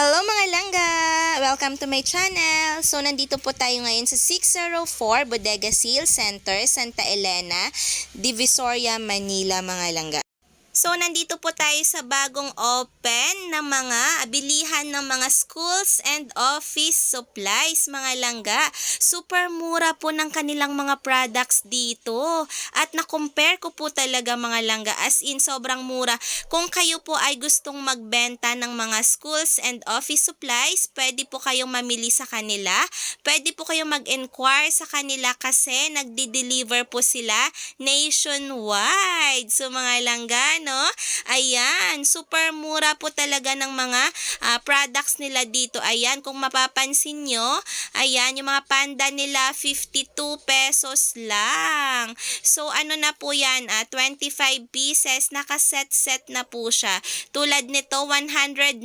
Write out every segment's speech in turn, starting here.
Hello mga langga! Welcome to my channel! So, nandito po tayo ngayon sa 604 Bodega Seal Center, Santa Elena, Divisoria, Manila mga langga. So, nandito po tayo sa bagong open ng mga bilihan ng mga schools and office supplies, mga langga. Super mura po ng kanilang mga products dito. At na-compare ko po talaga mga langga as in sobrang mura. Kung kayo po ay gustong magbenta ng mga schools and office supplies, pwede po kayong mamili sa kanila. Pwede po kayong mag-inquire sa kanila kasi nagdi-deliver po sila nationwide. So mga langga, no? Ayan, super mura po talaga ng mga ah, products nila dito. Ayan, kung mapapansin nyo, ayan, yung mga panda nila, 52 pesos lang. So, ano na po yan, ah, 25 pieces, nakaset-set na po siya. Tulad nito, 190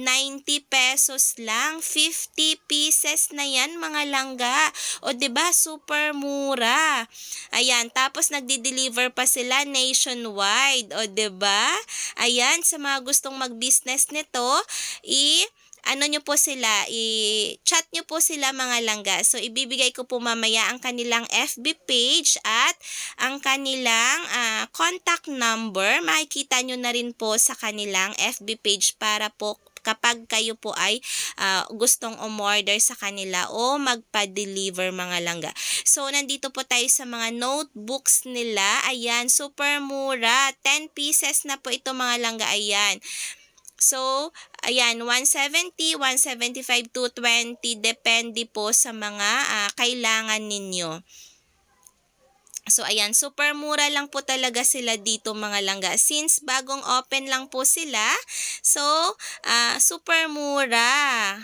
pesos lang. 50 pieces na yan, mga langga. O, ba super mura. Ayan, tapos nagdi-deliver pa sila nationwide. O, ba Ayan, sa mga gustong mag-business nito, i ano nyo po sila, i-chat nyo po sila mga langga. So, ibibigay ko po mamaya ang kanilang FB page at ang kanilang ah, contact number. Makikita nyo na rin po sa kanilang FB page para po kapag kayo po ay ah, gustong umorder sa kanila o magpa-deliver mga langga. So, nandito po tayo sa mga notebooks nila. Ayan, super mura. 10 pieces na po ito mga langga. Ayan. So, ayan, 170, 175, 220, depende po sa mga ah, kailangan ninyo. So, ayan, super mura lang po talaga sila dito mga langga. Since bagong open lang po sila, so, ah, super mura.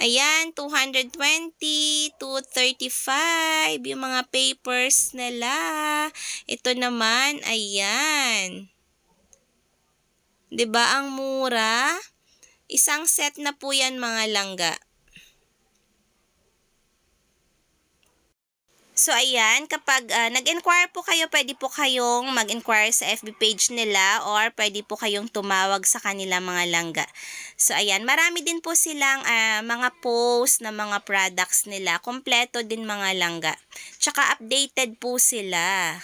Ayan, 220, 235, yung mga papers nila. Ito naman, ayan. 'Di ba ang mura? Isang set na po 'yan mga langga. So, ayan, kapag ah, nag-inquire po kayo, pwede po kayong mag-inquire sa FB page nila or pwede po kayong tumawag sa kanila mga langga. So, ayan, marami din po silang ah, mga post na mga products nila. Kompleto din mga langga. Tsaka updated po sila.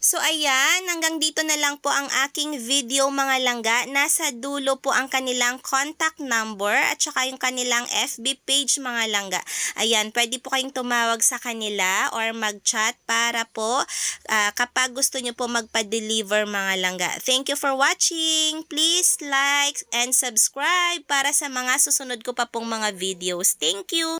So ayan, hanggang dito na lang po ang aking video mga langga. Nasa dulo po ang kanilang contact number at saka yung kanilang FB page mga langga. Ayan, pwede po kayong tumawag sa kanila or mag-chat para po ah, kapag gusto nyo po magpa-deliver mga langga. Thank you for watching. Please like and subscribe para sa mga susunod ko pa pong mga videos. Thank you!